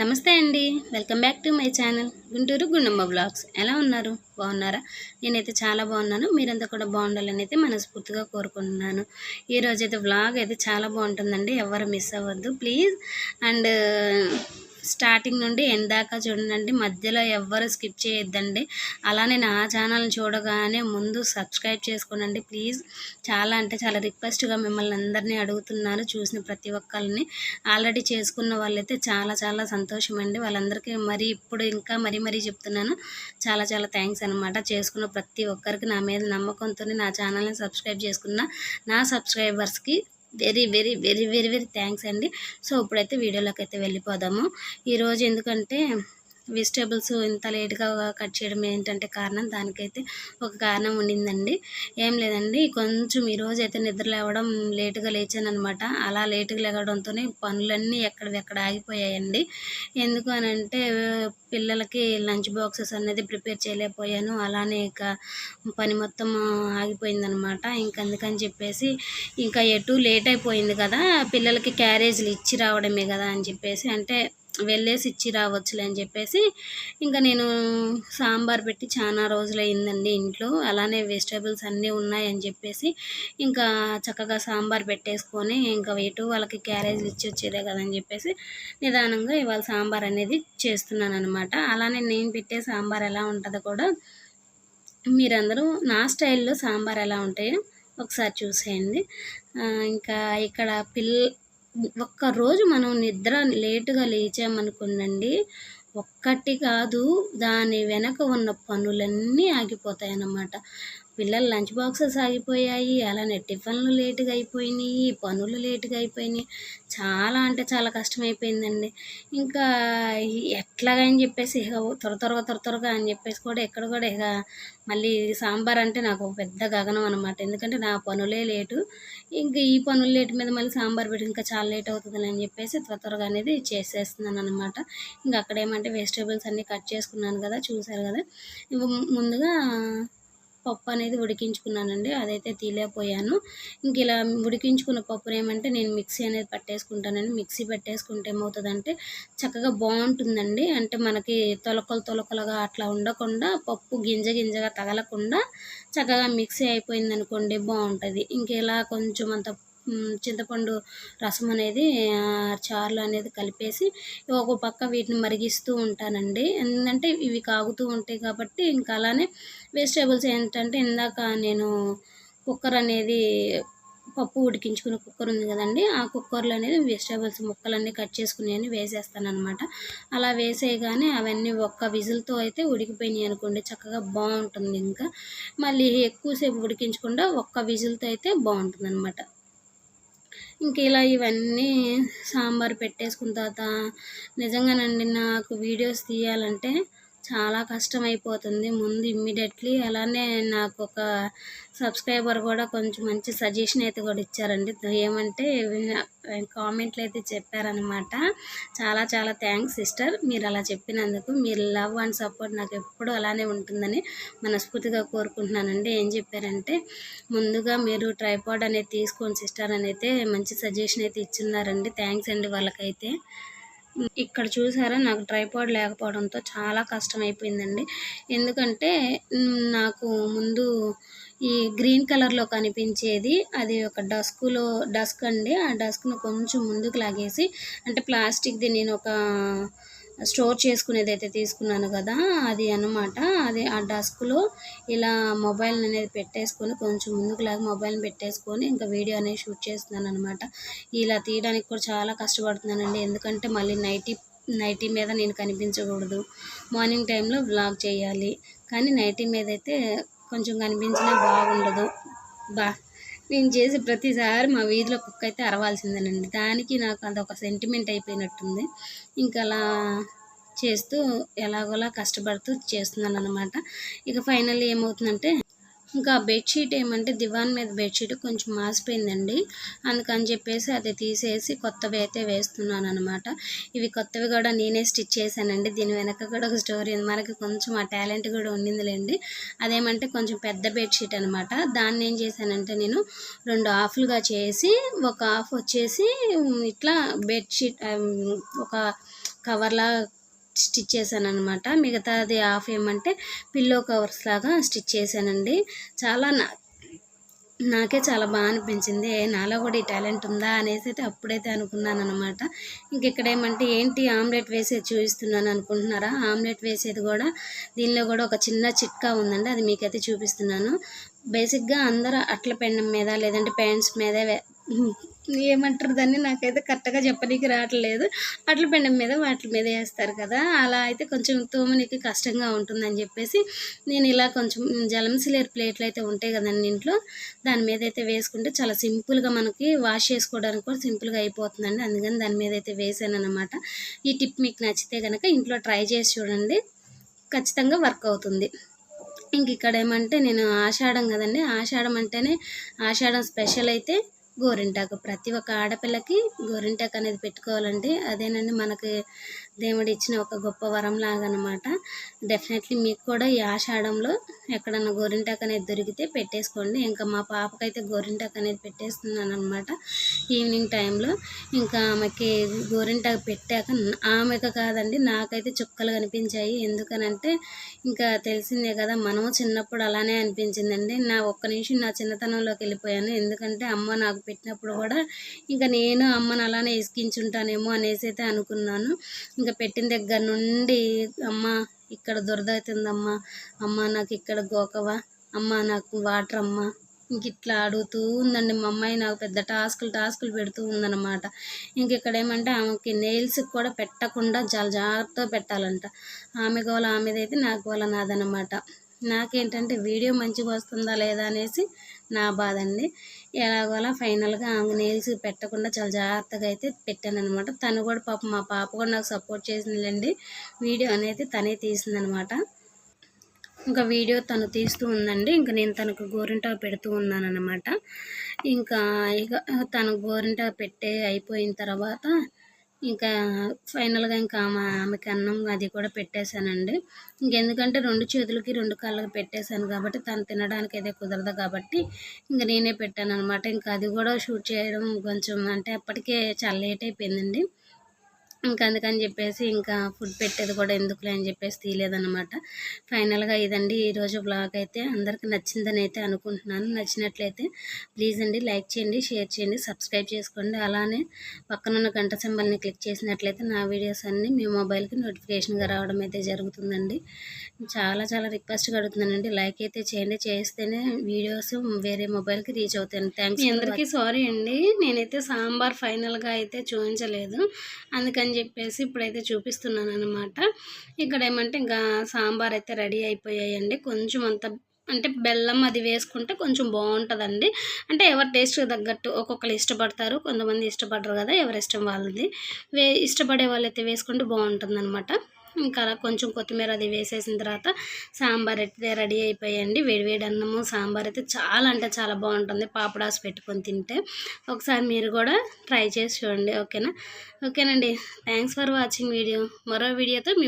నమస్తే అండి. Welcome back to my channel Guntur Gundamma blogs. ఎలా ఉన్నారు? బాగున్నారా? నేనైతే చాలా బాగున్నాను. మీరంతా కూడా బాగుండాలని అయితే మనస్ఫూర్తిగా కోరుకుంటున్నాను. ఈరోజు అయితే బ్లాగ్ అయితే చాలా బాగుంటుందండి. ఎవరు మిస్ అవ్వద్దు. ప్లీజ్. అండ్ స్టార్టింగ్ నుండి ఎండ్ దాకా చూడండి మధ్యలో ఎవ్వరు స్కిప్ చేయొద్దండి. అలానే నా ఛానల్ చూడగానే ముందు సబ్స్క్రైబ్ చేసుకోనండి ప్లీజ్. చాలా అంటే చాలా రిక్వెస్ట్గా మిమ్మల్ని అందరినీ అడుగుతున్నాను చూసిన ప్రతి ఒక్కరిని. ఆల్రెడీ చేసుకున్న వాళ్ళైతే చాలా చాలా సంతోషం అండి వాళ్ళందరికీ మరి ఇప్పుడు ఇంకా మరీ మరీ చెప్తున్నాను. చాలా చాలా థ్యాంక్స్ అనమాట చేసుకున్న ప్రతి ఒక్కరికి నా మీద నమ్మకంతో నా ఛానల్ని సబ్స్క్రైబ్ చేసుకున్న నా సబ్స్క్రైబర్స్కి very very very very very thanks అండి. సో ఇప్పుడైతే వీడియోలోకి అయితే వెళ్ళిపోదాము. ఈరోజు ఎందుకంటే వెజిటేబుల్స్ ఇంత లేట్గా కట్ చేయడం ఏంటంటే కారణం దానికైతే ఒక కారణం ఉండిందండి. ఏం లేదండి కొంచెం ఈరోజు అయితే నిద్ర లేవడం లేటుగా లేచాను అనమాట అలా లేటుగా లేవడంతోనే పనులన్నీ ఎక్కడెక్కడ ఆగిపోయాయండి. ఎందుకు అని అంటే పిల్లలకి లంచ్ బాక్సెస్ అనేది ప్రిపేర్ చేయలేకపోయాను. అలానే ఇక పని మొత్తం ఆగిపోయిందనమాట ఇంక అందుకని చెప్పేసి ఇంకా ఎటు లేట్ అయిపోయింది కదా పిల్లలకి క్యారేజీలు ఇచ్చి రావడమే కదా అని చెప్పేసి అంటే వెళ్ళేసి ఇచ్చి రావచ్చులే అని చెప్పేసి ఇంకా నేను సాంబార్ పెట్టి చాలా రోజులయిందండి ఇంట్లో. అలానే వెజిటేబుల్స్ అన్నీ ఉన్నాయని చెప్పేసి ఇంకా చక్కగా సాంబార్ పెట్టేసుకొని ఇంకా ఎటు వాళ్ళకి క్యారేజీలు ఇచ్చి వచ్చేదే కదని చెప్పేసి నిదానంగా ఇవాళ సాంబార్ అనేది చేస్తున్నాను అనమాట అలానే నేను పెట్టే సాంబార్ ఎలా ఉంటుందో కూడా మీరందరూ నా స్టైల్లో సాంబార్ ఎలా ఉంటాయో ఒకసారి చూసేయండి. ఇంకా ఇక్కడ పిల్ల ఒక్కరోజు మనం నిద్ర లేటుగా లేచామనుకోండి ఒక్కటి కాదు దాని వెనక ఉన్న పనులన్నీ ఆగిపోతాయి అన్నమాట పిల్లల లంచ్ బాక్సెస్ ఆగిపోయాయి అలానే టిఫిన్లు లేటుగా అయిపోయినాయి పనులు లేటుగా అయిపోయినాయి. చాలా అంటే చాలా కష్టమైపోయిందండి. ఇంకా ఎట్లాగా అని చెప్పేసి ఇక త్వర త్వరగా త్వర త్వరగా అని చెప్పేసి కూడా ఎక్కడ కూడా ఇక మళ్ళీ సాంబార్ అంటే నాకు పెద్ద గగనం అనమాట ఎందుకంటే నా పనులే లేటు. ఇంకా ఈ పనులు లేటు మీద మళ్ళీ సాంబార్ పెట్టి ఇంకా చాలా లేట్ అవుతుంది అని చెప్పేసి త్వర త్వరగా అనేది చేసేస్తున్నాను అనమాట ఇంకా అక్కడ అంటే వెజిటేబుల్స్ అన్నీ కట్ చేసుకున్నాను కదా చూసారు కదా. ముందుగా పప్పు అనేది ఉడికించుకున్నానండి అదైతే తీలేకపోయాను. ఇంక ఇలా ఉడికించుకున్న పప్పును ఏమంటే నేను మిక్సీ అనేది పట్టేసుకుంటానండి. మిక్సీ పెట్టేసుకుంటే ఏమవుతుందంటే చక్కగా బాగుంటుందండి. అంటే మనకి తొలకలు తొలకలుగా అట్లా ఉండకుండా పప్పు గింజ గింజగా తగలకుండా చక్కగా మిక్సీ అయిపోయింది అనుకోండి బాగుంటుంది. ఇంక ఇలా కొంచెం అంత చింతపండు రసం అనేది చారులో అనేది కలిపేసి ఒక పక్క వీటిని మరిగిస్తూ ఉంటానండి. ఎందుకంటే ఇవి కాగుతూ ఉంటాయి కాబట్టి ఇంకా అలానే వెజిటేబుల్స్ ఏంటంటే ఇందాక నేను కుక్కర్ అనేది పప్పు ఉడికించుకునే కుక్కర్ ఉంది కదండి ఆ కుక్కర్లో అనేది వెజిటేబుల్స్ ముక్కలన్నీ కట్ చేసుకుని వేసేస్తాను అనమాట అలా వేసేయగానే అవన్నీ ఒక్క విజిల్తో అయితే ఉడికిపోయినాయి అనుకోండి చక్కగా బాగుంటుంది ఇంకా. మళ్ళీ ఎక్కువసేపు ఉడికించకుండా ఒక్క విజిల్తో అయితే బాగుంటుంది అనమాట ఇంక ఇలా ఇవన్నీ సాంబార్ పెట్టేసుకున్న తర్వాత నిజంగానండి నాకు వీడియోస్ తీయాలంటే చాలా కష్టం అయిపోతుంది ముందు ఇమ్మీడియట్లీ అలానే నాకు ఒక సబ్స్క్రైబర్ కూడా కొంచెం మంచి సజెషన్ అయితే కూడా ఇచ్చారండి. ఏమంటే కామెంట్లు అయితే చెప్పారనమాట చాలా చాలా థ్యాంక్స్ సిస్టర్ మీరు అలా చెప్పినందుకు మీరు లవ్ అండ్ సపోర్ట్ నాకు ఎప్పుడూ అలానే ఉంటుందని మనస్ఫూర్తిగా కోరుకుంటున్నానండి. ఏం చెప్పారంటే ముందుగా మీరు ట్రైపాడ్ అనేది తీసుకోండి సిస్టర్ అని అయితే మంచి సజెషన్ అయితే ఇచ్చున్నారండి. థ్యాంక్స్ అండి వాళ్ళకైతే. ఇక్కడ చూసారా నాకు ట్రైపాడ్ లేకపోవడంతో చాలా కష్టం అయిపోయిందండి ఎందుకంటే నాకు ముందు ఈ గ్రీన్ కలర్లో కనిపించేది అది ఒక డస్క్లో డస్క్ అండి. ఆ డస్క్ను కొంచెం ముందుకు లాగేసి అంటే ప్లాస్టిక్ది నేను ఒక స్టోర్ చేసుకునేది అయితే తీసుకున్నాను కదా అది అనమాట అది ఆ డస్క్లో ఇలా మొబైల్ అనేది పెట్టేసుకొని కొంచెం ముందుకు లాగా మొబైల్ని పెట్టేసుకొని ఇంకా వీడియో అనేది షూట్ చేస్తున్నాను అనమాట ఇలా తీయడానికి కూడా చాలా కష్టపడుతున్నానండి. ఎందుకంటే మళ్ళీ నైటీ నైటీ మీద నేను కనిపించకూడదు. మార్నింగ్ టైంలో బ్లాగ్ చేయాలి. కానీ నైటీ మీద అయితే కొంచెం కనిపించినా బాగుండదు. బా నేను చేసే ప్రతిసారి మా వీధిలో కుక్క అయితే అరవాల్సిందేనండి. దానికి నాకు అదొక సెంటిమెంట్ అయిపోయినట్టుంది. ఇంకా అలా చేస్తూ ఎలాగోలా కష్టపడుతూ చేస్తున్నాను అనమాట ఇక ఫైనల్ ఏమవుతుందంటే ఇంకా బెడ్షీట్ ఏమంటే దివాన్ మీద బెడ్షీట్ కొంచెం మాసిపోయిందండి. అందుకని చెప్పేసి అది తీసేసి కొత్తవి అయితే వేస్తున్నాను అనమాట ఇవి కొత్తవి కూడా నేనే స్టిచ్ చేశానండి. దీని వెనక కూడా ఒక స్టోరీ ఉంది. మనకి కొంచెం ఆ టాలెంట్ కూడా ఉండిందిలేండి. అదేమంటే కొంచెం పెద్ద బెడ్షీట్ అనమాట దాన్ని ఏం చేశానంటే నేను రెండు హాఫ్లుగా చేసి ఒక హాఫ్ వచ్చేసి ఇట్లా బెడ్షీట్ ఒక కవర్లా స్టిచ్ చేశాను అనమాట మిగతాది హాఫ్ ఏమంటే పిల్లో కవర్స్ లాగా స్టిచ్ చేశానండి. చాలా నా నాకే చాలా బాగా అనిపించింది. నాలో కూడా ఈ టాలెంట్ ఉందా అనేసి అయితే అప్పుడైతే అనుకున్నాను అనమాట ఇంక ఇక్కడ ఏమంటే ఏంటి ఆమ్లెట్ వేసేది చూపిస్తున్నాను అనుకుంటున్నారా? ఆమ్లెట్ వేసేది కూడా దీనిలో కూడా ఒక చిన్న చిట్కా ఉందండి. అది మీకైతే చూపిస్తున్నాను. బేసిక్గా అందరూ అట్ల పెండం మీద లేదంటే ప్యాంట్స్ మీద ఏమంటారు దాన్ని? నాకైతే కరెక్ట్గా చెప్పనీకి రావట్లేదు. అట్ల పెండం మీద వాటి మీద వేస్తారు కదా. అలా అయితే కొంచెం తోమనికి కష్టంగా ఉంటుందని చెప్పేసి నేను ఇలా కొంచెం జలంసిలేరు ప్లేట్లు అయితే ఉంటాయి కదండి ఇంట్లో. దాని మీద అయితే వేసుకుంటే చాలా సింపుల్గా మనకి వాష్ చేసుకోవడానికి కూడా సింపుల్గా అయిపోతుందండి. అందుకని దాని మీద అయితే వేసాను అనమాట ఈ టిప్ మీకు నచ్చితే కనుక ఇంట్లో ట్రై చేసి చూడండి. ఖచ్చితంగా వర్క్ అవుతుంది. ఇంక ఇక్కడ ఏమంటే నేను ఆషాఢం కదండి. ఆషాఢం అంటేనే ఆషాఢం స్పెషల్ అయితే గోరింటాకు. ప్రతి ఒక్క ఆడపిల్లకి గోరింటాకు అనేది పెట్టుకోవాలండి. అదేనండి మనకి దేవుడు ఇచ్చిన ఒక గొప్ప వరం లాగా అనమాట డెఫినెట్లీ మీకు కూడా ఈ ఆషాఢంలో ఎక్కడన్నా గోరింటాకు అనేది దొరికితే పెట్టేసుకోండి. ఇంకా మా పాపకైతే గోరింటాకు అనేది పెట్టేస్తున్నాను అనమాట ఈవినింగ్ టైంలో. ఇంకా ఆమెకి గోరింటాకు పెట్టాక ఆమెకు కాదండి నాకైతే చుక్కలు కనిపించాయి. ఎందుకనంటే ఇంకా తెలిసిందే కదా మనము చిన్నప్పుడు అలానే అనిపించిందండి. నా ఒక్క నిమిషం నా చిన్నతనంలోకి వెళ్ళిపోయాను. ఎందుకంటే అమ్మ నాకు పెట్టినప్పుడు కూడా ఇంకా నేను అమ్మను అలానే ఇసుకించుంటానేమో అనేసి అయితే అనుకున్నాను. ఇంకా పెట్టిన దగ్గర నుండి అమ్మ ఇక్కడ దురద అవుతుందమ్మా అమ్మ నాకు ఇక్కడ గోకవా అమ్మ నాకు వాటర్ అమ్మ ఇంక ఇట్లా అడుగుతూ ఉందండి. మా అమ్మాయి నాకు పెద్ద టాస్కులు టాస్కులు పెడుతూ ఉందన్నమాట. ఇంక ఇక్కడ ఏమంటే ఆమెకి నెయిల్స్కి కూడా పెట్టకుండా చాలా జాగ్రత్తగా పెట్టాలంట. ఆమె గోల ఆమెదైతే నా గోల నాదనమాట నాకేంటంటే వీడియో మంచిగా వస్తుందా లేదా? అనేసి నా బాధ అండి. ఎలాగోలా ఫైనల్గా ఆమె నెయిల్స్ పెట్టకుండా చాలా జాగ్రత్తగా అయితే పెట్టాను అనమాట తను కూడా పాప మా పాప కూడా నాకు సపోర్ట్ చేసిందండి వీడియో అనేది తనే తీసిందనమాట ఇంకా వీడియో తను తీస్తూ ఉందండి. ఇంకా నేను తనకు గోరింటా పెడుతూ ఉన్నాను అనమాట ఇంకా ఇక తను గోరింటా పెట్టే అయిపోయిన తర్వాత ఇంకా ఫైనల్గా ఇంకా ఆమె ఆమెకి అన్నం అది కూడా పెట్టేశానండి. ఇంకెందుకంటే రెండు చేతులకి రెండు కాళ్ళకి పెట్టేశాను కాబట్టి తను తినడానికి అయితే కుదరదు కాబట్టి ఇంకా నేనే పెట్టాను అనమాట ఇంకా అది కూడా షూట్ చేయడం కొంచెం అంటే అప్పటికే చాలా లేట్ అయిపోయిందండి. ఇంకా అందుకని చెప్పేసి ఇంకా ఫుడ్ పెట్టేది కూడా ఎందుకులే అని చెప్పేసి తీయలేదన్నమాట. ఫైనల్గా ఇదండి ఈరోజు బ్లాగ్ అయితే. అందరికి నచ్చిందని అయితే అనుకుంటున్నాను. నచ్చినట్లయితే ప్లీజ్ అండి లైక్ చేయండి షేర్ చేయండి సబ్స్క్రైబ్ చేసుకోండి. అలానే పక్కనున్న గంట సింబల్ని క్లిక్ చేసినట్లయితే నా వీడియోస్ అన్నీ మీ మొబైల్కి నోటిఫికేషన్గా రావడం అయితే జరుగుతుందండి. చాలా చాలా రిక్వెస్ట్గా అడుగుతున్నానండి లైక్ అయితే చేయండి. చేస్తేనే వీడియోస్ వేరే మొబైల్కి రీచ్ అవుతాయి థ్యాంక్స్ అందరికీ సారీ అండి. నేనైతే సాంబార్ ఫైనల్గా అయితే చూపించలేదు అందుకని అని చెప్పేసి ఇప్పుడైతే చూపిస్తున్నాను అనమాట ఇక్కడ ఏమంటే ఇంకా సాంబార్ అయితే రెడీ అయిపోయాయండి. కొంచెం అంత అంటే బెల్లం అది వేసుకుంటే కొంచెం బాగుంటుందండి. అంటే ఎవరి టేస్ట్ తగ్గట్టు ఒక్కొక్కరు ఇష్టపడతారు. కొంతమంది ఇష్టపడరు కదా ఎవరి ఇష్టం వాళ్ళది. వే ఇష్టపడే వాళ్ళైతే వేసుకుంటే బాగుంటుంది అనమాట ఇంకా అలా కొంచెం కొత్తిమీర అది వేసేసిన తర్వాత సాంబార్ అయితే రెడీ అయిపోయాయండి వేడివేడి అన్నము సాంబార్ అయితే చాలా అంటే చాలా బాగుంటుంది. పాపడాస్ పెట్టుకొని తింటే ఒకసారి మీరు కూడా ట్రై చేసి చూడండి ఓకేనా? ఓకేనండి. థ్యాంక్స్ ఫర్ వాచింగ్ వీడియో మరో వీడియోతో మీ